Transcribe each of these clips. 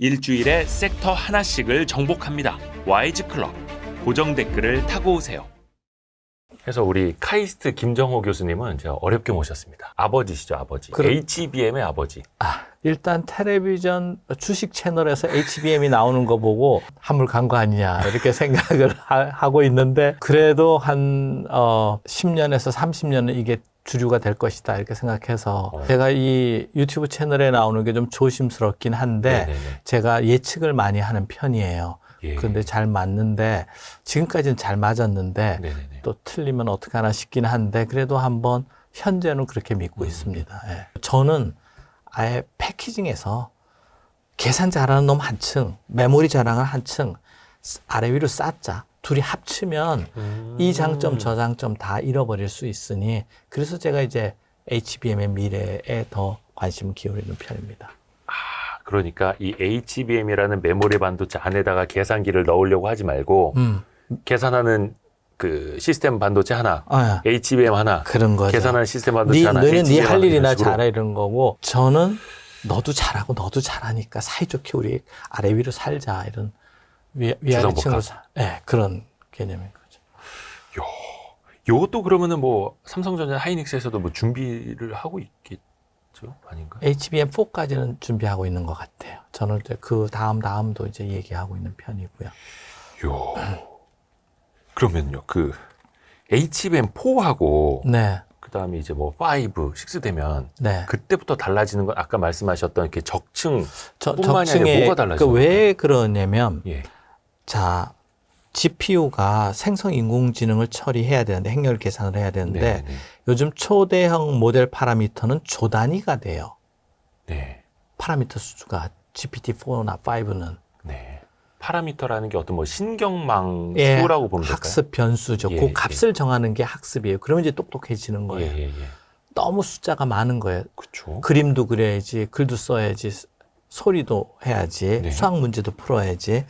일주일에 섹터 하나씩을 정복합니다. YG 클럽 고정 댓글을 타고 오세요. 그래서 우리 카이스트 김정호 교수님은 제가 어렵게 모셨습니다. 아버지시죠, 아버지. 그럼- HBM의 아버지. 아, 일단 텔레비전 주식 채널에서 HBM이 나오는 거 보고 한물 간 거 아니냐 이렇게 생각을 하, 고 있는데 그래도 한 어, 10년에서 30년은 이게 주류가 될 것이다 이렇게 생각해서 어. 제가 이 유튜브 채널에 나오는 게 좀 조심스럽긴 한데 네네네. 제가 예측을 많이 하는 편이에요. 예. 그런데 잘 맞는데 지금까지는 잘 맞았는데 네네네. 또 틀리면 어떡하나 싶긴 한데 그래도 한번 현재는 그렇게 믿고 음. 있습니다. 예. 저는 아예 패키징에서 계산 잘하는 놈 한 층, 메모리 잘하는 한 층 아래 위로 쌓자. 둘이 합치면 음. 이 장점 저 장점 다 잃어버릴 수 있으니 그래서 제가 이제 HBM의 미래에 더 관심을 기울이는 편입니다. 그러니까 이 HBM이라는 메모리 반도체 안에다가 계산기를 넣으려고 하지 말고 음, 계산하는 그 시스템 반도체 하나, 아, HBM 하나, 그런 거죠. 계산하는 시스템 반도체 네, 하나. 너는 네 할 일이나. 잘해 이런 거고 저는 너도 잘하고 너도 잘하니까 사이좋게 우리 아래 위로 살자 이런 위, 위아래 주상복합. 층으로 사, 네, 그런 개념인 거죠. 요것도 그러면은 뭐 삼성전자 하이닉스에서도 뭐 준비를 하고 있겠죠? 아닌가? HBM 4까지는 준비하고 있는 것 같아요. 저는 이제 그 다음 다음도 이제 얘기하고 있는 편이고요. 요. 그러면요. 그 HBM 4하고 네, 그다음에 이제 뭐 5, 6 되면 네. 그때부터 달라지는 건 아까 말씀하셨던 이렇게 적층 저, 뿐만이 아니라 적층에 뭐가 달라지는 그왜 그러냐면 예. 자 GPU가 생성 인공지능을 처리해야 되는데 행렬 계산을 해야 되는데 네. 네. 요즘 초대형 모델 파라미터는 조 단위가 돼요. 네. 파라미터 수가 GPT-4나 5는 네. 파라미터라는 게 어떤 뭐 신경망 예, 수라고 보면? 학습 변수죠. 예, 그 값을 정하는 게 학습이에요. 그러면 이제 똑똑해지는 예, 거예요. 예, 예. 너무 숫자가 많은 거예요. 그렇죠. 그림도 그려야지, 글도 써야지, 소리도 해야지, 네. 수학 문제도 풀어야지.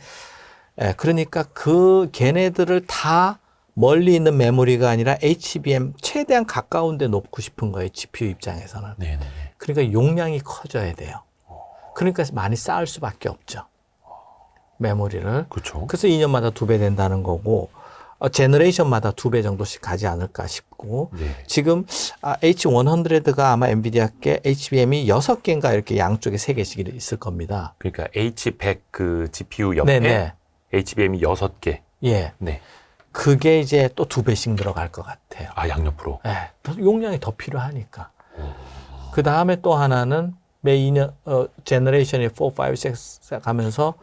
예, 그러니까 그 걔네들을 다 멀리 있는 메모리가 아니라 HBM 최대한 가까운 데 놓고 싶은 거예요. GPU 입장에서는. 네, 네, 네. 그러니까 용량이 커져야 돼요. 그러니까 많이 쌓을 수밖에 없죠. 메모리를. 그렇죠. 그래서 2년마다 두 배 된다는 거고, 어, 제너레이션마다 두 배 정도씩 가지 않을까 싶고, 네. 지금 아, H100가 아마 엔비디아께 HBM이 6개인가 이렇게 양쪽에 3개씩 있을 겁니다. 그러니까 H100 그 GPU 옆에 네네. HBM이 6개. 예. 네. 그게 이제 또 두 배씩 늘어갈 것 같아요. 아, 양옆으로. 예. 더 용량이 더 필요하니까. 그 다음에 또 하나는 매 2년, 어, 제너레이션이 4, 5, 6 가면서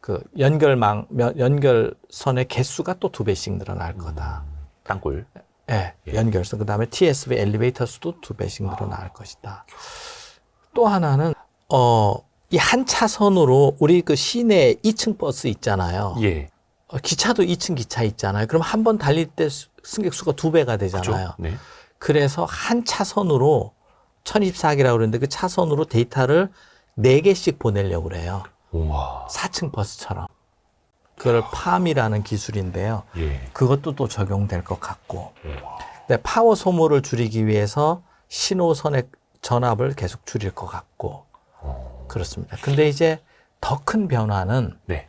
그 연결망, 면- 연결선의 개수가 또 두 배씩 늘어날 거다. 땅굴. 예, 예. 연결선. 그 다음에 TSV 엘리베이터 수도 두 배씩 늘어날 것이다. 또 하나는, 어, 이 한 차선으로 우리 그 시내 2층 버스 있잖아요. 예. 어, 기차도 2층 기차 있잖아요. 그럼 한 번 달릴 때 수- 승객 수가 두 배가 그렇죠. 되잖아요. 네. 그래서 한 차선으로 1024기라고 그러는데 그 차선으로 데이터를 네개씩 보내려고 그래요. 우와. 4층 버스처럼. 그걸 팜이라는 기술인데요. 예. 그것도 또 적용될 것 같고. 우와. 근데 파워 소모를 줄이기 위해서 신호선의 전압을 계속 줄일 것 같고. 어. 그렇습니다. 근데 이제 더 큰 변화는 네.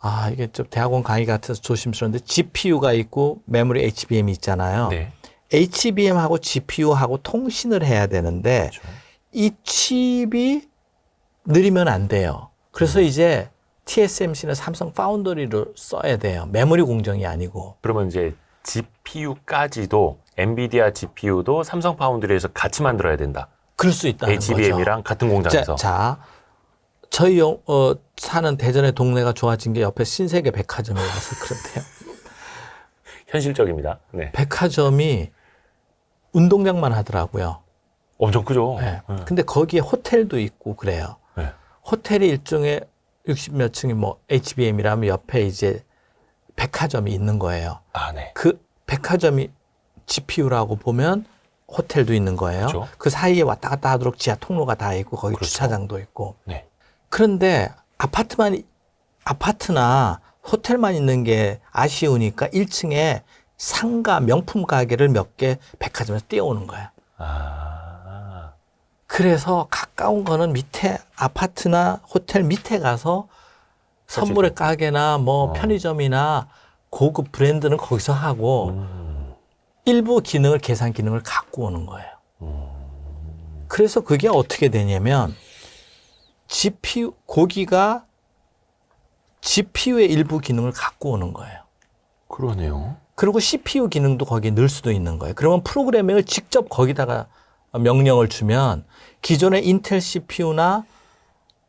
아, 이게 좀 대학원 강의 같아서 조심스러운데 GPU가 있고 메모리 HBM이 있잖아요. 네. HBM하고 GPU하고 통신을 해야 되는데 그렇죠. 이 칩이 느리면 안 돼요. 그래서 이제 TSMC는 삼성 파운더리를 써야 돼요. 메모리 공정이 아니고. 그러면 이제 GPU까지도 엔비디아 GPU도 삼성 파운드리에서 같이 만들어야 된다. 그럴 수 있다는 HBM이랑 같은 거죠. 공장에서. 자, 자, 저희 영- 어, 사는 대전의 동네가 좋아진 게 옆에 신세계 백화점에 와서 그런데요. 현실적입니다. 네. 백화점이 운동장만 하더라고요. 엄청 크죠. 네. 네. 근데 거기에 호텔도 있고 그래요. 네. 호텔이 일종의 60몇 층이 뭐 HBM이라면 옆에 이제 백화점이 있는 거예요. 아, 네. 그 백화점이 GPU라고 보면 호텔도 있는 거예요. 그렇죠. 그 사이에 왔다 갔다 하도록 지하 통로가 다 있고 거기 그렇죠. 주차장도 있고. 네. 그런데 아파트만 아파트나 호텔만 있는 게 아쉬우니까 1층에 상가 명품 가게를 몇 개 백화점에서 띄워오는 거야. 아. 그래서 가까운 거는 밑에 아파트나 호텔 밑에 가서 선물의 가게나 뭐 어. 편의점이나 고급 브랜드는 거기서 하고 음. 일부 기능을 계산 기능을 갖고 오는 거예요. 음. 그래서 그게 어떻게 되냐면 GPU 고기가 GPU의 일부 기능을 갖고 오는 거예요. 그러네요. 그리고 CPU 기능도 거기에 넣을 수도 있는 거예요. 그러면 프로그래밍을 직접 거기다가 명령을 주면 기존의 인텔 CPU나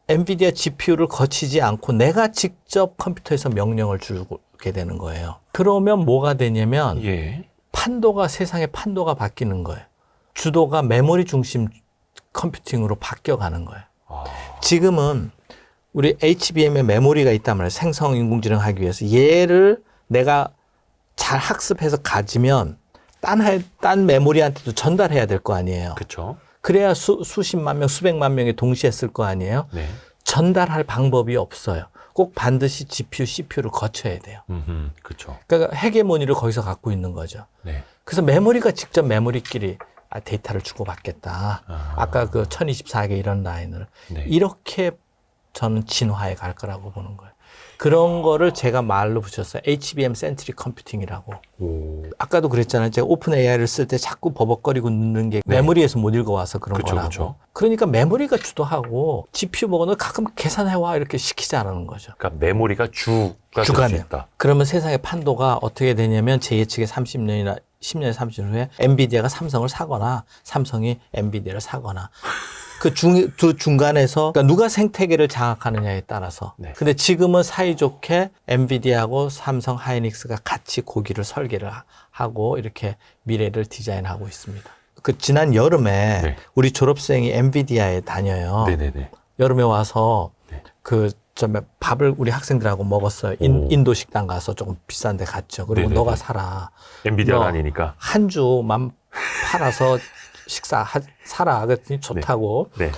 엔비디아 GPU를 거치지 않고 내가 직접 컴퓨터에서 명령을 주게 되는 거예요. 그러면 뭐가 되냐면 예. 판도가 세상의 판도가 바뀌는 거예요. 주도가 메모리 중심 컴퓨팅으로 바뀌어 가는 거예요. 아, 지금은 우리 HBM에 메모리가 있단 말이에요. 생성 인공지능 하기 위해서 얘를 내가 잘 학습해서 가지면 딴, 할- 딴 메모리한테도 전달해야 될 거 아니에요. 그쵸. 그래야 수, 수십만 명, 수백만 명이 동시에 쓸 거 아니에요. 네. 전달할 방법이 없어요. 꼭 반드시 GPU, CPU를 거쳐야 돼요. 음, 그쵸. 그러니까 헤게모니를 거기서 갖고 있는 거죠. 네. 그래서 메모리가 직접 메모리끼리 아, 데이터를 주고받겠다. 아. 아까 그 1024개 이런 라인을 네. 이렇게 저는 진화해 갈 거라고 보는 거예요. 그런 거를 제가 말로 붙였어요. HBM 센트릭 컴퓨팅이라고. 오. 아까도 그랬잖아요. 제가 오픈 AI를 쓸 때 자꾸 버벅거리고 넣는 게 네. 메모리에서 못 읽어와서 그런 그쵸, 거라고. 그쵸. 그러니까 메모리가 주도하고 GPU 보고는 가끔 계산해와 이렇게 시키지 않는 거죠. 그러니까 메모리가 주가 주간에. 있다. 그러면 세상의 판도가 어떻게 되냐면 제 예측에 30년이나 10년, 30년 후에 엔비디아가 삼성을 사거나 삼성이 엔비디아를 사거나 그 중, 두 중간에서 그러니까 누가 생태계를 장악하느냐에 따라서 네. 근데 지금은 사이좋게 엔비디아하고 삼성 하이닉스가 같이 고기를 설계를 하- 하고 이렇게 미래를 디자인하고 있습니다. 그 지난 여름에 네. 우리 졸업생이 엔비디아에 다녀요. 네네네. 여름에 와서 네. 그좀 밥을 우리 학생들하고 먹었어요. 인, 오. 인도 식당 가서 조금 비싼 데 갔죠. 그리고 네네네. 너가 사라. 엔비디아가 너- 아니니까. 한 주만 팔아서 식사 하, 사라. 그랬더니 좋다고. 네.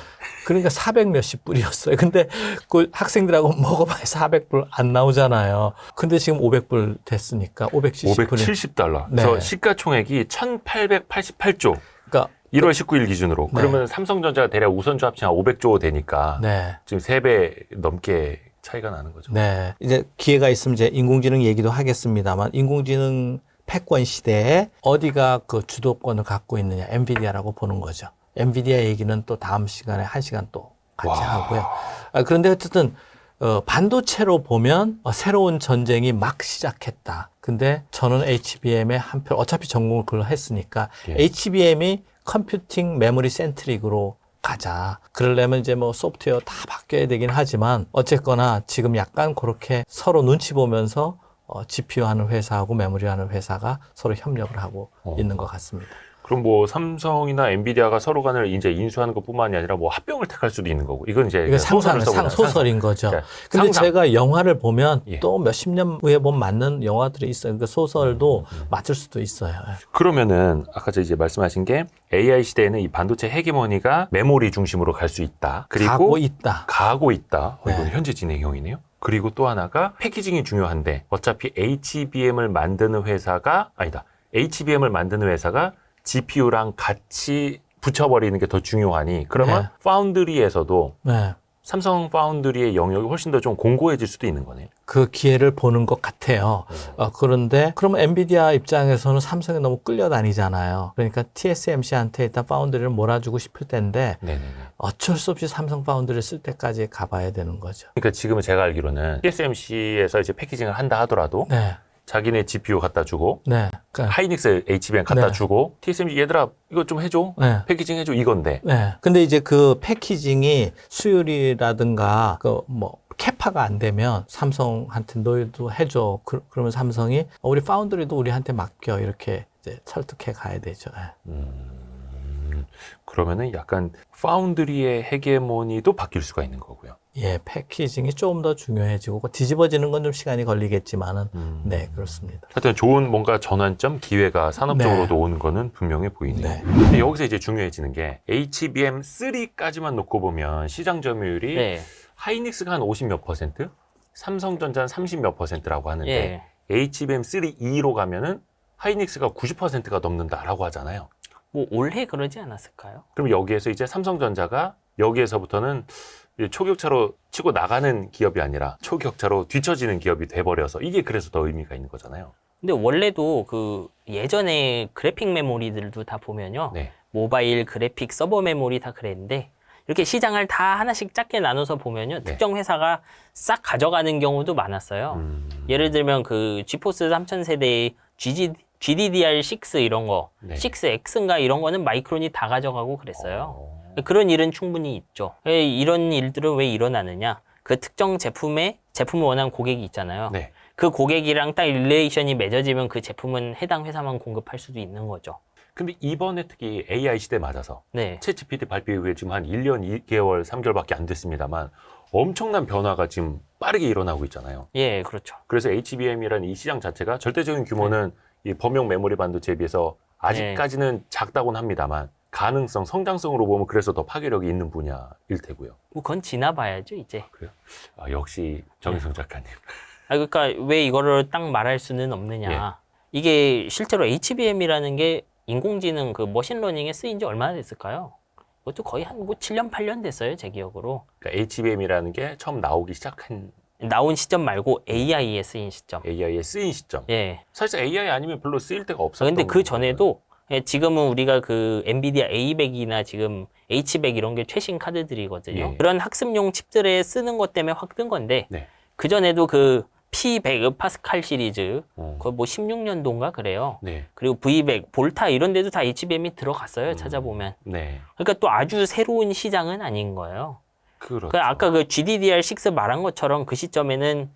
그러니까 400 몇십 불이었어요. 근데 그 학생들하고 먹어봐야 400불 안 나오잖아요. 근데 지금 500불 됐으니까 570불이. 570달러. 네. 그래서 시가총액이 1888조. 그러니까 1월 19일 기준으로. 네. 그러면 삼성전자가 대략 우선주 합치면 500조 되니까 네. 지금 3배 넘게 차이가 나는 거죠. 네. 이제 기회가 있으면 이제 인공지능 얘기도 하겠습니다만 인공지능 패권 시대에 어디가 그 주도권을 갖고 있느냐 엔비디아라고 보는 거죠. 엔비디아 얘기는 또 다음 시간에 한 시간 또 같이 와. 하고요. 아, 그런데 어쨌든 어, 반도체로 보면 어, 새로운 전쟁이 막 시작했다. 근데 저는 HBM에 한 표, 어차피 전공을 그걸 했으니까 예. HBM이 컴퓨팅 메모리 센트릭으로 가자. 그러려면 이제 뭐 소프트웨어 다 바뀌어야 되긴 하지만 어쨌거나 지금 약간 그렇게 서로 눈치 보면서 어, GPU 하는 회사하고 메모리 하는 회사가 서로 협력을 하고 어. 있는 것 같습니다. 그럼 뭐 삼성이나 엔비디아가 서로 간을 이제 인수하는 것뿐만이 아니라 뭐 합병을 택할 수도 있는 거고. 이건 이제 이거 상상, 상. 소설인 거죠. 그러니까 근데 상상. 제가 영화를 보면 예. 또 몇십 년 후에 보면 맞는 영화들이 있어요. 그 소설도 음, 맞을 수도 있어요. 예. 그러면은 아까 저 이제 말씀하신 게 AI 시대에는 이 반도체 헤게모니가 메모리 중심으로 갈 수 있다. 그리고 가고 있다. 가고 있다. 어, 이건 네. 현재 진행형이네요. 그리고 또 하나가 패키징이 중요한데 어차피 HBM을 만드는 회사가 아니다. HBM을 만드는 회사가 GPU랑 같이 붙여버리는 게 더 중요하니 그러면 네. 파운드리에서도 네. 삼성 파운드리의 영역이 훨씬 더 좀 공고해질 수도 있는 거네요. 그 기회를 보는 것 같아요. 어, 그런데 그러면 엔비디아 입장에서는 삼성에 너무 끌려다니잖아요. 그러니까 TSMC한테 일단 파운드리를 몰아주고 싶을 텐데 네네네. 어쩔 수 없이 삼성 파운드리를 쓸 때까지 가봐야 되는 거죠. 그러니까 지금은 제가 알기로는 TSMC에서 이제 패키징을 한다 하더라도 네, 자기네 GPU 갖다 주고 네, 그러니까, 하이닉스 HBM 갖다 네. 주고 TSMC 얘들아 이거 좀 해줘 네. 패키징 해줘 이건데 네. 근데 이제 그 패키징이 수율이라든가 그뭐 캐파가 안 되면 삼성한테 너희도 해줘. 그, 러면 삼성이 어, 우리 파운드리도 우리한테 맡겨 이렇게 이제 설득해 가야 되죠. 네. 음, 그러면은 약간 파운드리의 헤게모니도 바뀔 수가 있는 거고요. 예, 패키징이 좀더 중요해지고 뒤집어지는 건 좀 시간이 걸리겠지만은 음. 네 그렇습니다. 하여튼 좋은 뭔가 전환점, 기회가 산업적으로도 네. 오는 거는 분명해 보이네요. 네. 근데 여기서 이제 중요해지는 게 HBM3까지만 놓고 보면 시장 점유율이 네. 하이닉스가 한 50 몇 퍼센트, 삼성전자는 30 몇 퍼센트라고 하는데 예. HBM3E로 가면은 하이닉스가 90%가 넘는다라고 하잖아요. 뭐 올해 그러지 않았을까요? 그럼 여기에서 이제 삼성전자가 여기에서부터는 이 초격차로 치고 나가는 기업이 아니라 초격차로 뒤처지는 기업이 돼버려서 이게 그래서 더 의미가 있는 거잖아요. 근데 원래도 그 예전에 그래픽 메모리들도 다 보면요. 네. 모바일 그래픽 서버 메모리 다 그랬는데 이렇게 시장을 다 하나씩 작게 나눠서 보면요. 네. 특정 회사가 싹 가져가는 경우도 많았어요. 음, 예를 들면 그 지포스 3000 세대의 GG, GDDR6 이런 거, 네. 6X인가 이런 거는 마이크론이 다 가져가고 그랬어요. 어, 그런 일은 충분히 있죠. 왜 이런 일들은 왜 일어나느냐? 그 특정 제품에 제품을 원하는 고객이 있잖아요. 네. 그 고객이랑 딱 릴레이션이 맺어지면 그 제품은 해당 회사만 공급할 수도 있는 거죠. 근데 이번에 특히 AI 시대 맞아서 네. 챗GPT 발표 이후에 지금 한 1년 2개월, 3개월밖에 안 됐습니다만 엄청난 변화가 지금 빠르게 일어나고 있잖아요. 예, 그렇죠. 그래서 HBM이라는 이 시장 자체가 절대적인 규모는 이 범용 메모리 반도체에 비해서 아직까지는 작다곤 합니다만 가능성, 성장성으로 보면 그래서 더 파괴력이 있는 분야일 테고요. 뭐 그건 지나봐야죠, 이제. 아, 역시 정희성 작가님. 아, 그러니까 왜 이거를 딱 말할 수는 없느냐. 예. 이게 실제로 HBM이라는 게 인공지능 그 머신러닝에 쓰인 지 얼마나 됐을까요? 이것도 거의 한뭐 7년, 8년 됐어요, 제 기억으로. 그러니까 HBM이라는 게 처음 나오기 시작한 나온 시점 말고 AI에 쓰인 시점. AI에 쓰인 시점. 예. 사실 AI 아니면 별로 쓰일 데가 아, 없었던 근데 그. 전에도 예, 지금은 우리가 그 엔비디아 A100이나 지금 H100 이런 게 최신 카드들이거든요. 예. 그런 학습용 칩들에 쓰는 것 때문에 확 뜬 건데 네. 그 전에도 그 P100 파스칼 시리즈 어, 거의 뭐 16년도인가 그래요. 네. 그리고 V100, 볼타 이런 데도 다 HBM이 들어갔어요. 음. 찾아보면. 네. 그러니까 또 아주 새로운 시장은 아닌 거예요. 그렇죠. 그 아까 그 GDDR6 말한 것처럼 그 시점에는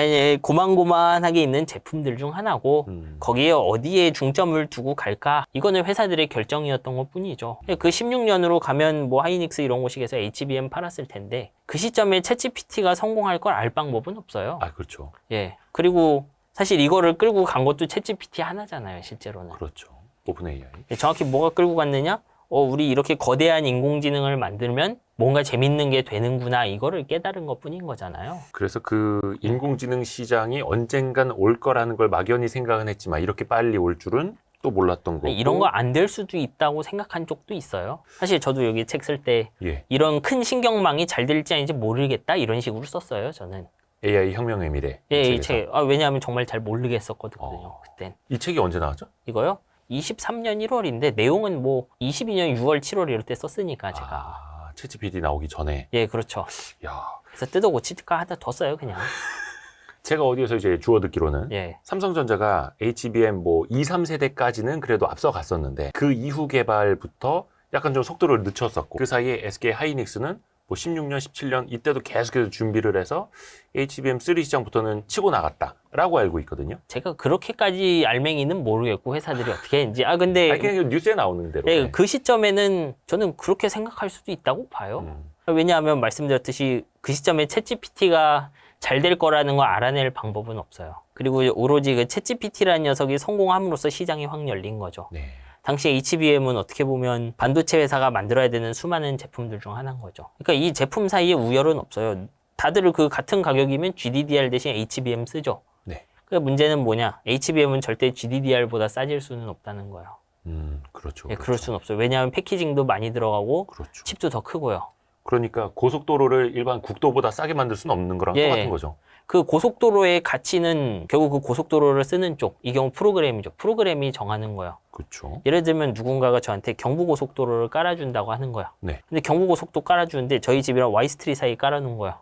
그냥 고만고만하게 있는 제품들 중 하나고 음. 거기에 어디에 중점을 두고 갈까? 이거는 회사들의 결정이었던 것 뿐이죠. 그 16년으로 가면 뭐 하이닉스 이런 곳이겠서 HBM 팔았을 텐데 그 시점에 챗GPT가 성공할 걸 알 방법은 없어요. 아, 그렇죠. 예. 그리고 사실 이거를 끌고 간 것도 챗GPT 하나잖아요, 실제로는. 그렇죠. 오픈 AI. 정확히 뭐가 끌고 갔느냐? 어, 우리 이렇게 거대한 인공지능을 만들면 뭔가 재밌는 게 되는구나. 이거를 깨달은 것 뿐인 거잖아요. 그래서 그 인공지능 시장이 언젠간 올 거라는 걸 막연히 생각은 했지만 이렇게 빨리 올 줄은 또 몰랐던 거고. 이런 거 안 될 수도 있다고 생각한 쪽도 있어요. 사실 저도 여기 책 쓸 때 예. 이런 큰 신경망이 잘 될지 아닌지 모르겠다 이런 식으로 썼어요. 저는. AI 혁명의 미래. 예, 이 책에서. 책. 아, 왜냐하면 정말 잘 모르겠었거든요. 어. 그땐. 이 책이 언제 나왔죠? 이거요? 23년 1월인데 내용은 뭐 22년 6월 7월 이럴 때 썼으니까 제가. 아, 챗GPT 나오기 전에. 예, 그렇죠. 야, 그래서 뜯어 고칠까 하다 뒀어요, 그냥. 제가 어디에서 이제 주워 듣기로는 예. 삼성전자가 HBM 뭐 2, 3세대까지는 그래도 앞서 갔었는데 그 이후 개발부터 약간 좀 속도를 늦췄었고 그 사이에 SK 하이닉스는 뭐 16년, 17년 이때도 계속해서 준비를 해서 HBM3 시장부터는 치고 나갔다라고 알고 있거든요. 제가 그렇게까지 알맹이는 모르겠고 회사들이 어떻게 했는지. 아 근데 아니, 그냥 뉴스에 나오는 대로. 예, 네. 그 시점에는 저는 그렇게 생각할 수도 있다고 봐요. 음, 왜냐하면 말씀드렸듯이 그 시점에 챗GPT가 잘 될 거라는 걸 알아낼 방법은 없어요. 그리고 오로지 그 챗GPT라는 녀석이 성공함으로써 시장이 확 열린 거죠. 네. 당시 HBM은 어떻게 보면 반도체 회사가 만들어야 되는 수많은 제품들 중 하나인 거죠. 그러니까 이 제품 사이에 우열은 없어요. 다들 그 같은 가격이면 GDDR 대신 HBM 쓰죠. 네. 그 문제는 뭐냐? HBM은 절대 GDDR보다 싸질 수는 없다는 거예요. 음, 그렇죠. 예, 그럴 수는 없어요. 왜냐하면 패키징도 많이 들어가고 그렇죠. 칩도 더 크고요. 그러니까 고속도로를 일반 국도보다 싸게 만들 수는 없는 거랑 예. 똑같은 거죠. 그 고속도로의 가치는 결국 그 고속도로를 쓰는 쪽, 이 경우 프로그램이죠. 프로그램이 정하는 거예요. 그렇죠. 예를 들면 누군가가 저한테 경부고속도로를 깔아준다고 하는 거야. 네. 근데 경부고속도 깔아주는데 저희 집이랑 와이스트리 사이 깔아놓은 거야.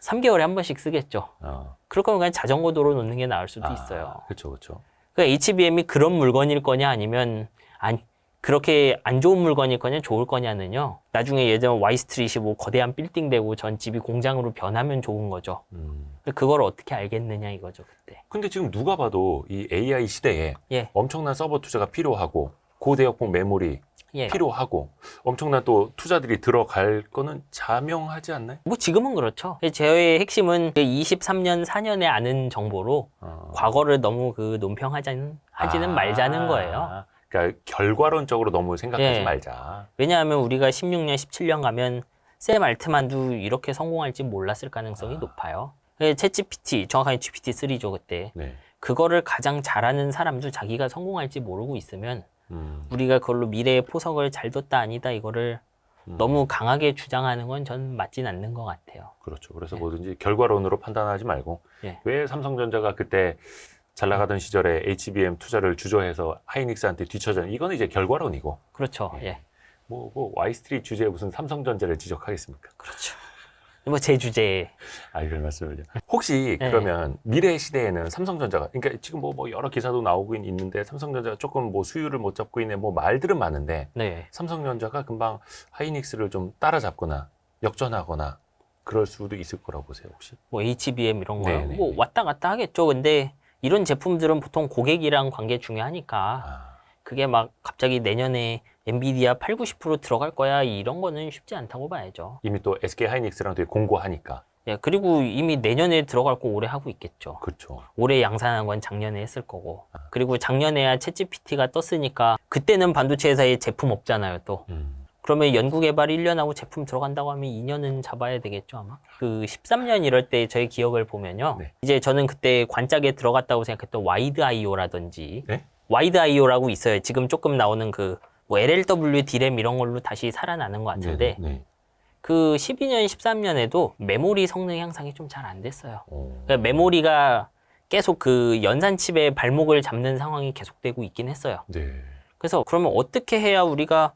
3개월에 한 번씩 쓰겠죠. 어. 그럴 거면 그냥 자전거 도로 놓는 게 나을 수도 아, 있어요. 그렇죠, 그렇죠. 그러니까 HBM이 그런 물건일 거냐 아니면 안 그렇게 안 좋은 물건일 거냐 좋을 거냐는요. 나중에 예전 와이스트리트이 뭐 거대한 빌딩 되고 전 집이 공장으로 변하면 좋은 거죠. 음. 그걸 어떻게 알겠느냐 이거죠 그때. 근데 지금 누가 봐도 이 AI 시대에 예, 엄청난 서버 투자가 필요하고 고대역폭 메모리 예. 필요하고 엄청난 또 투자들이 들어갈 거는 자명하지 않나요? 뭐 지금은 그렇죠. 제의 핵심은 23년 4년에 아는 정보로 어. 과거를 너무 그 논평하자는 하지는 아, 말자는 거예요. 그러니까 결과론적으로 너무 생각하지 예. 말자. 왜냐하면 우리가 16년, 17년 가면 샘 알트만도 이렇게 성공할지 몰랐을 가능성이 아. 높아요. 챗 GPT, 정확하게 GPT-3죠 그때. 네. 그거를 가장 잘하는 사람도 자기가 성공할지 모르고 있으면 음. 우리가 그걸로 미래의 포석을 잘 뒀다 아니다 이거를 음. 너무 강하게 주장하는 건 전 맞진 않는 것 같아요. 그렇죠. 그래서 네. 뭐든지 결과론으로 판단하지 말고 예. 왜 삼성전자가 그때 잘 나가던 시절에 HBM 투자를 주저해서 하이닉스한테 뒤처져 이거는 이제 결과론이고 그렇죠. 예. 예. 뭐, 뭐 와이스트리트 주제에 무슨 삼성전자를 지적하겠습니까? 그렇죠. 뭐 제 주제에 아, 별 말씀을요. 혹시 네. 그러면 미래 시대에는 삼성전자가 그러니까 지금 뭐, 뭐 여러 기사도 나오고 있는데 삼성전자가 조금 뭐 수율을 못 잡고 있네 뭐 말들은 많은데 네. 삼성전자가 금방 하이닉스를 좀 따라잡거나 역전하거나 그럴 수도 있을 거라고 보세요 혹시? 뭐 HBM 이런 거요. 네네. 뭐 왔다 갔다 하겠죠. 근데 이런 제품들은 보통 고객이랑 관계 중요하니까 아, 그게 막 갑자기 내년에 엔비디아 8, 90% 들어갈 거야 이런 거는 쉽지 않다고 봐야죠. 이미 또 SK 하이닉스랑 되게 공고하니까 예, 그리고 이미 내년에 들어갈 거 올해 하고 있겠죠. 그렇죠. 올해 양산한 건 작년에 했을 거고. 그리고 작년에야 챗GPT가 떴으니까 그때는 반도체 회사에 제품 없잖아요, 또. 음. 그러면 연구개발 1년하고 제품 들어간다고 하면 2년은 잡아야 되겠죠, 아마? 그 13년 이럴 때 저의 기억을 보면요. 네. 이제 저는 그때 관짝에 들어갔다고 생각했던 와이드 IO라든지 네? 와이드 IO라고 있어요. 지금 조금 나오는 그 뭐 LLW 디램 이런 걸로 다시 살아나는 것 같은데 네, 네. 그 12년, 13년에도 메모리 성능 향상이 좀 잘 안 됐어요. 어. 그러니까 메모리가 계속 그 연산 칩의 발목을 잡는 상황이 계속되고 있긴 했어요. 네. 그래서 그러면 어떻게 해야 우리가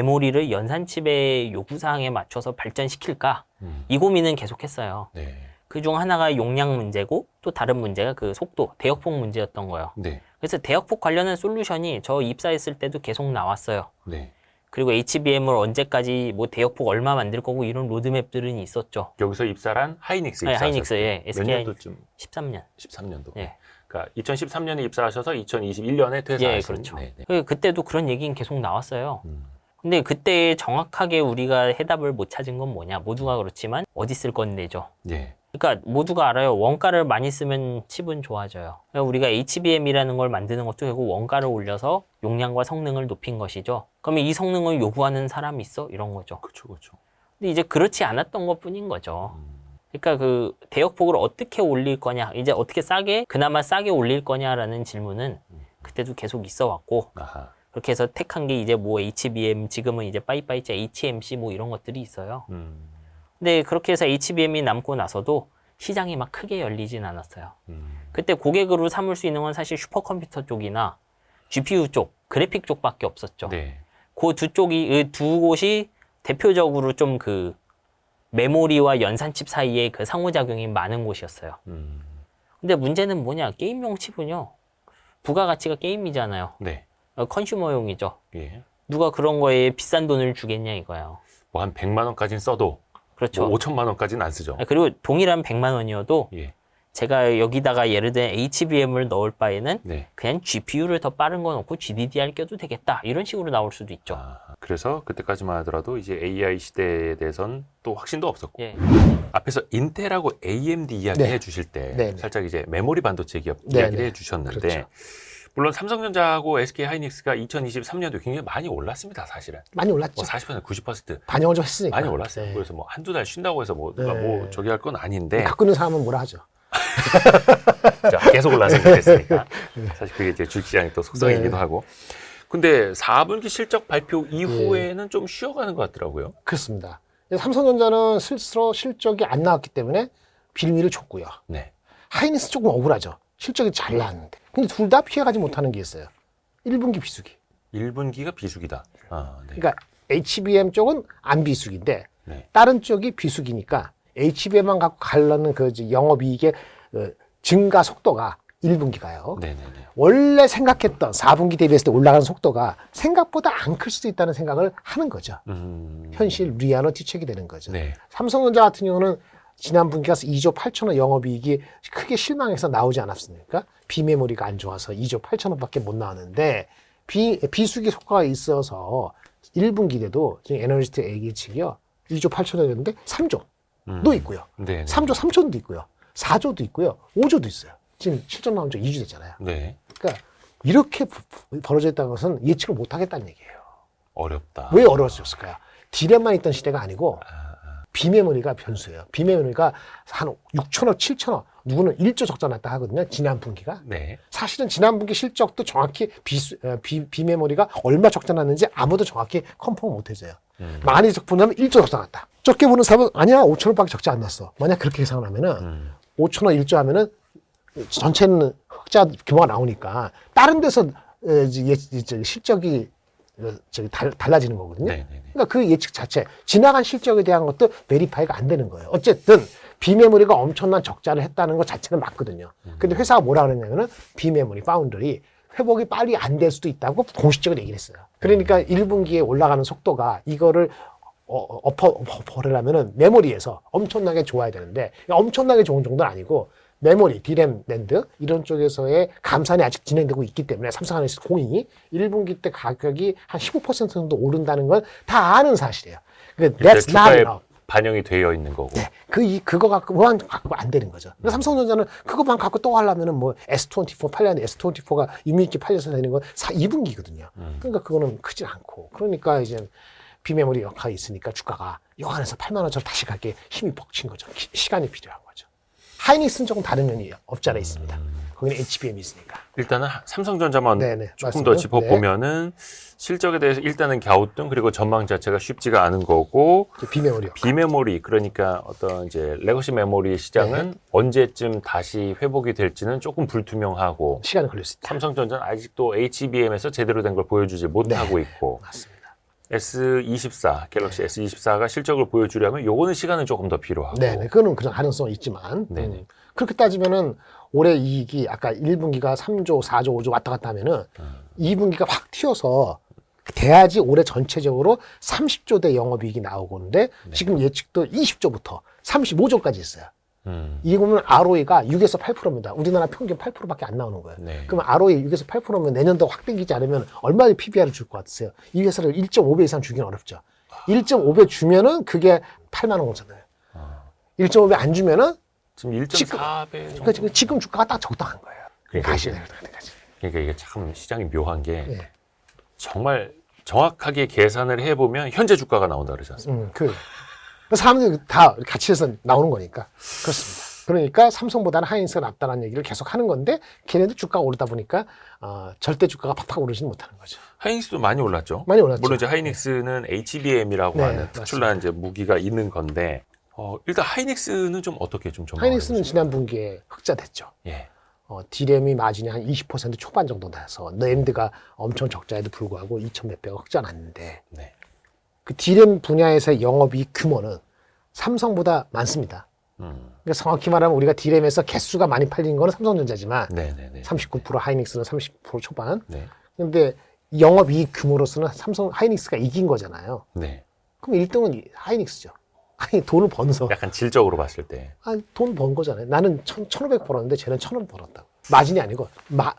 메모리를 연산 칩의 요구 사항에 맞춰서 발전시킬까? 음. 이 고민은 계속했어요. 네. 그중 하나가 용량 문제고 또 다른 문제가 그 속도, 대역폭 문제였던 거예요. 네. 그래서 대역폭 관련한 솔루션이 저 입사했을 때도 계속 나왔어요. 네. 그리고 HBM을 언제까지 뭐 대역폭 얼마 만들 거고 이런 로드맵들은 있었죠. 여기서 입사한 하이닉스 네, 입사하셨을 하이닉스, 때 예. 몇 SK 년도쯤? 13년. 13년도. 예. 그러니까 2013년에 입사하셔서 2021년에 퇴사하신. 예, 그렇죠. 네, 네. 그- 그때도 그런 얘기는 계속 나왔어요. 음. 근데 그때 정확하게 우리가 해답을 못 찾은 건 뭐냐? 모두가 그렇지만 어디 쓸 건데죠. 예. 그러니까 모두가 알아요. 원가를 많이 쓰면 칩은 좋아져요. 그러니까 우리가 HBM이라는 걸 만드는 것도 결국 원가를 올려서 용량과 성능을 높인 것이죠. 그러면 이 성능을 요구하는 사람이 있어? 이런 거죠. 그렇죠, 그렇죠. 근데 이제 그렇지 않았던 것 뿐인 거죠. 음. 그러니까 그 대역폭을 어떻게 올릴 거냐, 이제 어떻게 싸게, 그나마 싸게 올릴 거냐라는 질문은 그때도 계속 있어 왔고, 아하. 그렇게 해서 택한 게 이제 뭐 HBM, 지금은 이제 빠이빠이째 HMC 뭐 이런 것들이 있어요. 음. 근데 그렇게 해서 HBM이 남고 나서도 시장이 막 크게 열리진 않았어요. 음. 그때 고객으로 삼을 수 있는 건 사실 슈퍼컴퓨터 쪽이나 GPU 쪽, 그래픽 쪽밖에 없었죠. 네. 그두 쪽이, 그두 곳이 대표적으로 좀 그 메모리와 연산칩 사이에 그 상호작용이 많은 곳이었어요. 음. 근데 문제는 뭐냐? 게임용 칩은요. 부가가치가 게임이잖아요. 네. 어, 컨슈머용이죠. 예. 누가 그런 거에 비싼 돈을 주겠냐 이거예요. 뭐 한 100만 원까지는 써도 그렇죠. 뭐 5천만 원까지는 안 쓰죠. 아, 그리고 동일한 100만 원이어도 예. 제가 여기다가 예를 들어 HBM을 넣을 바에는 네. 그냥 GPU를 더 빠른 거 넣고 GDDR 껴도 되겠다. 이런 식으로 나올 수도 있죠. 아, 그래서 그때까지만 하더라도 이제 AI 시대에 대해선 또 확신도 없었고 예. 앞에서 인텔하고 AMD 이야기 네. 해주실 때 네, 네. 살짝 이제 메모리 반도체 기업 네, 이야기를 네. 해 주셨는데 그렇죠. 물론 삼성전자하고 SK 하이닉스가 2023년도에 굉장히 많이 올랐습니다 사실은 많이 올랐죠. 뭐 40% 90% 반영을 좀 했으니까. 많이 올랐어요 네. 그래서 뭐 한두 달 쉰다고 해서 뭐 누가 네. 뭐 저기 할 건 아닌데 있는 사람은 뭐라 하죠. 자, 계속 올라서 그랬으니까 사실 그게 이제 주식시장의 또 속성이기도 네. 하고 근데 4분기 실적 발표 이후에는 좀 쉬어가는 것 같더라고요 그렇습니다. 삼성전자는 스스로 실적이 안 나왔기 때문에 빌미를 줬고요. 네 하이닉스 조금 억울하죠. 실적이 잘 나왔는데. 근데 둘 다 피해가지 못하는 게 있어요. 1분기 비수기. 1분기가 비수기다 아, 네. 그러니까 HBM 쪽은 안 비수기인데 네. 다른 쪽이 비수기니까 HBM만 갖고 가려는 그 영업이익의 그 증가 속도가 1분기가요. 네네네 원래 생각했던 4분기 대비했을 때 올라가는 속도가 생각보다 안 클 수도 있다는 생각을 하는 거죠. 음... 현실 리아노티 책이 되는 거죠. 네. 삼성전자 같은 경우는 지난 분기가 2조 8천원 영업이익이 크게 실망해서 나오지 않았습니까? 비메모리가 안 좋아서 2조 8천원밖에 못 나왔는데 비, 비수기 효과가 있어서 1분기 때도 지금 에너지스트 얘기 측이요. 2조 8천원이었는데 3조도 음. 있고요. 네. 3조 3천도 있고요. 4조도 있고요. 5조도 있어요. 지금 실적 나온 지 2주 됐잖아요. 네. 그러니까 이렇게 벌어져 있다는 것은 예측을 못 하겠다는 얘기예요. 어렵다. 왜 어려웠을까요? 디램만 있던 시대가 아니고 비메모리가 변수예요. 비메모리가 한 6천억, 7천억, 누구는 1조 적자 났다 하거든요. 지난 분기가. 네. 사실은 지난 분기 실적도 정확히 비수, 어, 비, 비메모리가 얼마 적자 났는지 아무도 정확히 컨펌 못 해줘요. 음. 많이 적분하면 1조 적자 났다. 적게 보는 사람은 아니야 5천억밖에 적자 안 났어. 만약 그렇게 계산을 하면은 음. 5천억 1조 하면은 전체는 흑자 규모가 나오니까 다른 데서 어, 이제 예- 실적이 어, 저기 달, 달라지는 거거든요. 네, 네, 네. 그러니까 그 예측 자체 지나간 실적에 대한 것도 베리파이가 안 되는 거예요. 어쨌든 비메모리가 엄청난 적자를 했다는 것 자체는 맞거든요. 근데 회사가 뭐라 그랬냐면은 비메모리 파운드리 회복이 빨리 안 될 수도 있다고 공식적으로 얘기를 했어요. 그러니까 1분기에 올라가는 속도가 이거를 어, 엎어, 엎어려면은 메모리에서 엄청나게 좋아야 되는데 엄청나게 좋은 정도는 아니고 메모리, 디램, 랜드 이런 쪽에서의 감산이 아직 진행되고 있기 때문에 삼성 하이닉스 공이 1분기 때 가격이 한 15% 정도 오른다는 건 다 아는 사실이에요. 그 그러니까 that's not enough. 반영이 되어 있는 거고. 네, 그, 이, 그거 갖고만 갖고 안 되는 거죠. 그래서 삼성전자는 그것만 갖고 또 하려면은 뭐 S24 팔려는데 S24가 의미 있게 팔려서 되는 건 4, 2분기거든요. 그러니까 그거는 크지 않고. 그러니까 이제 비메모리 역할이 있으니까 주가가 요 안에서 8만 원처럼 다시 가게 힘이 벅친 거죠. 기- 시간이 필요한 거죠. 하이닉스는 조금 다른 면이 없지 않아 있습니다. 거기는 HBM이 있으니까. 일단은 삼성전자만 네네, 조금 맞습니다. 더 짚어보면은 실적에 대해서 일단은 갸우뚱 그리고 전망 자체가 쉽지가 않은 거고 이제 비메모리 그러니까 어떤 이제 레거시 메모리 시장은 네. 언제쯤 다시 회복이 될지는 조금 불투명하고 시간이 걸릴 수 있다. 삼성전자는 아직도 HBM에서 제대로 된 걸 보여주지 못하고 있고 맞습니다. S24 갤럭시 네. S24가 실적을 보여주려면 요거는 시간은 조금 더 필요하고 네 네. 그거는 그런 가능성이 있지만. 네네. 음, 그렇게 따지면은 올해 이익이 아까 1분기가 3조, 4조, 5조 왔다 갔다 하면은 음. 2분기가 확 튀어서 돼야지 올해 전체적으로 30조 대 영업이익이 나오고는데 네. 지금 예측도 20조부터 35조까지 있어요. 음, 이게 보면 ROE가 6에서 8%입니다. 우리나라 평균 8%밖에 안 나오는 거예요. 네. 그럼 ROE 6에서 8%면 내년도 확 땡기지 않으면 얼마의 PBR을 줄 것 같으세요? 이 회사를 1.5배 이상 주기는 어렵죠. 1.5배 주면은 그게 8만 원 오잖아요. 아. 1.5배 안 주면은 지금 지금- 1.4배 정도 그러니까 지금, 지금 주가가 딱 적당한 거예요. 그러니까 내려갈 때까지. 그러니까 이게 참 시장이 묘한 게 예. 정말 정확하게 계산을 해보면 현재 주가가 나온다 그러지 않습니까? 음, 그 사람들이 다 같이 해서 나오는 거니까 그렇습니다. 그러니까 삼성보다는 하이닉스가 낫다는 얘기를 계속 하는 건데 걔네도 주가가 오르다 보니까 어, 절대 주가가 팍팍 오르지는 못하는 거죠. 하이닉스도 많이 올랐죠. 많이 올랐죠. 물론 이제 하이닉스는 HBM이라고 네, 하는 특출난 이제 무기가 있는 건데 어, 일단 하이닉스는 좀 어떻게 좀 전망을 하이닉스는? 지난 분기에 흑자됐죠. 예. 어, 디램이 마진이 한 20% 초반 정도 돼서 랜드가 엄청 적자에도 불구하고 2천 몇 배가 흑자 났는데 네. 그 디램 분야에서의 영업이익 규모는 삼성보다 많습니다. 음. 그러니까 정확히 말하면 우리가 디램에서 개수가 많이 팔린 거는 삼성전자지만 네네네. 39% 하이닉스는 30% 초반. 네. 근데 영업이익 규모로서는 삼성 하이닉스가 이긴 거잖아요. 네. 그럼 1등은 하이닉스죠. 아니 돈을 번서 약간 질적으로 봤을 때. 아니 돈 번 거잖아요. 나는 천, 1,500 벌었는데 쟤는 1,000원 벌었다고. 마진이 아니고 마,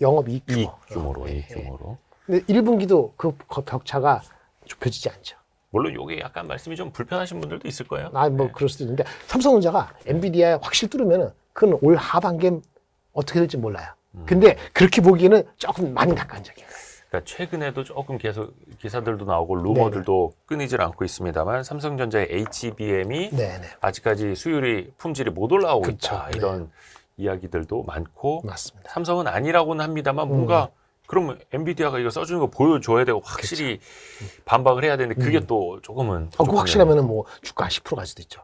영업이익 규모. 이익 규모로, 어, 이익 예, 예. 규모로. 근데 1분기도 그 거- 격차가 좁혀지지 않죠. 물론 이게 약간 말씀이 좀 불편하신 분들도 있을 거예요. 아, 뭐 그럴 수도 있는데 삼성전자가 엔비디아에 확실히 뚫으면은 그건 올 하반기에 어떻게 될지 몰라요. 근데 그렇게 보기에는 조금 많이 낙관적이에요. 그러니까 최근에도 조금 계속 기사들도 나오고 루머들도 끊이질 않고 있습니다만 삼성전자의 HBM이 네네. 아직까지 수율이 품질이 못 올라오고 그쵸. 있다 네. 이런 이야기들도 많고 맞습니다. 삼성은 아니라고는 합니다만 음. 뭔가 그러면 엔비디아가 이거 써주는 거 보여줘야 되고 확실히 반박을 해야 되는데 그게 또 조금은 어, 그 부족하네요. 확실하면은 뭐 주가 10%갈 수도 있죠.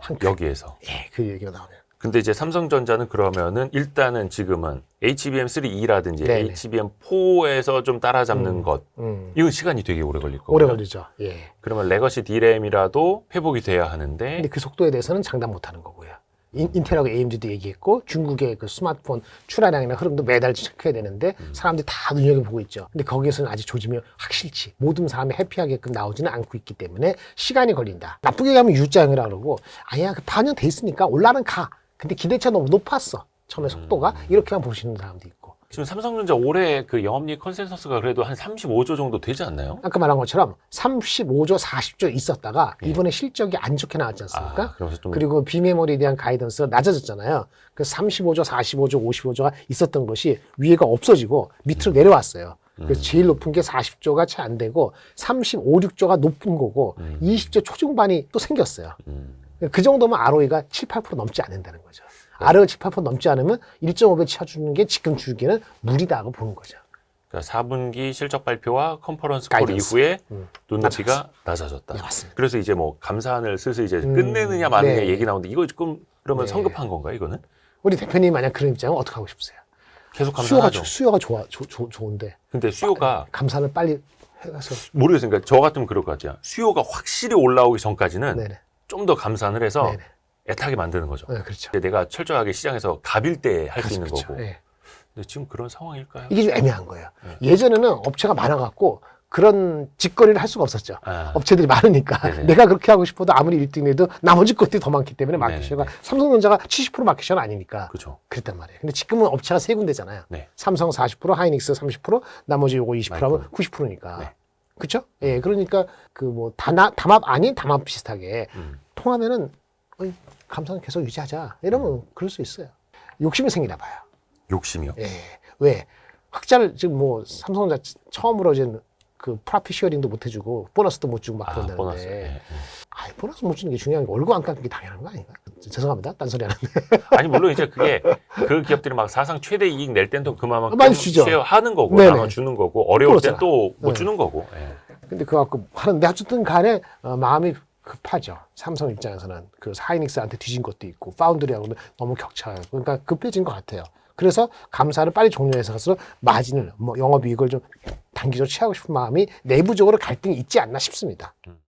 한 끗. 여기에서 예, 그 얘기가 나오면. 근데 이제 삼성전자는 그러면은 일단은 지금은 HBM3E라든지 네네. HBM4에서 좀 따라잡는 음. 것 음. 이건 시간이 되게 오래 걸릴 거고 오래 걸리죠. 예. 그러면 레거시 D램이라도 회복이 돼야 하는데 근데 그 속도에 대해서는 장담 못 하는 거고요. 인, 인텔하고 AMD도 얘기했고 중국의 그 스마트폰 출하량이나 흐름도 매달 체크해야 되는데 사람들이 다 눈여겨보고 있죠. 근데 거기에서는 아직 조짐이 확실치 모든 사람이 해피하게끔 나오지는 않고 있기 때문에 시간이 걸린다. 나쁘게 가면 U자형이라 그러고 아니야 그 반영돼 있으니까 올라는 가. 근데 기대치가 너무 높았어. 처음에 속도가 이렇게만 보시는 사람도 있고 지금 삼성전자 올해 그 영업이익 컨센서스가 그래도 한 35조 정도 되지 않나요? 아까 말한 것처럼 35조 40조 있었다가 이번에 실적이 안 좋게 나왔지 않습니까? 아, 그러면서 좀 그리고 비메모리에 대한 가이던스가 낮아졌잖아요. 그 35조, 45조, 55조가 있었던 것이 위에가 없어지고 밑으로 내려왔어요. 그래서 제일 높은 게 40조가 채 안 되고 35, 6조가 높은 거고 음. 20조 초중반이 또 생겼어요. 음. 그 정도면 ROE가 7, 8% 넘지 않는다는 거죠. ROE 7, 8% 넘지 않으면 1.5배 쳐주는 게 지금 주기에는 무리다고 보는 거죠. 그러니까 4분기 실적 발표와 컨퍼런스 콜 가이던스. 이후에 음. 눈높이가 낮아졌다. 네, 맞습니다. 그래서 이제 뭐 감사안을 슬슬 이제 음, 끝내느냐 마느냐 네. 얘기 나오는데 이거 조금 그러면 네. 성급한 건가요, 이거는? 우리 대표님 만약 그런 입장은 어떻게 하고 싶으세요? 계속 수요가, 감사하죠. 수요가 좋아, 조, 조, 좋은데 근데 수요가 감사는 빨리 해서 모르겠어요. 그러니까 저 같으면 그럴 것 같아요. 수요가 확실히 올라오기 전까지는 네네. 좀더 감산을 해서 네네. 애타게 만드는 거죠. 네, 그렇죠. 근데 내가 철저하게 시장에서 갑일 때 할 수 있는 그렇죠. 거고. 예. 근데 지금 그런 상황일까요? 이게 좀 애매한 거예요. 네. 예전에는 업체가 많아갖고 그런 직거리를 할 수가 없었죠. 아, 업체들이 많으니까 네네. 내가 그렇게 하고 싶어도 아무리 1등해도 나머지 것들이 더 많기 때문에 네네. 삼성전자가 70% 마켓시어는 아니니까 그렇죠. 그랬단 말이에요. 근데 지금은 업체가 세 군데잖아요. 네. 삼성 40%, 하이닉스 30%, 나머지 요거 20%하면 90%니까. 네. 그렇죠? 예, 그러니까 그 뭐 담합 아닌 담합 비슷하게 음. 통하면은 어이, 감사는 계속 유지하자. 이러면 그럴 수 있어요. 욕심이 생기나 봐요. 욕심이요. 예. 왜? 흑자를 지금 뭐 삼성전자 처음으로 이제 그 프라핏 쉐어링도 못 해주고 보너스도 못 주고 막 아, 그런다는데. 보너스. 예, 예. 아이, 보너스 못 주는 게 중요한 게 월급 안 깎는 게 당연한 거 아닌가? 죄송합니다. 딴소리 하는데. 아니 물론 이제 그게 그 기업들이 막 사상 최대 이익 낼 땐 또 그만큼 많이 주죠. 쉐어 하는 거고 네네. 나눠 주는 거고 어려울 땐 그렇죠. 또못 네. 주는 거고. 예. 근데 그거 갖고 하는데 어쨌든 간에 어, 마음이 급하죠. 삼성 입장에서는 그 하이닉스한테 뒤진 것도 있고 파운드리하고는 너무 격차가 그러니까 급해진 것 같아요. 그래서 감사를 빨리 종료해서 가서 마진을 뭐 영업이익을 좀 단기적으로 취하고 싶은 마음이 내부적으로 갈등이 있지 않나 싶습니다. 음.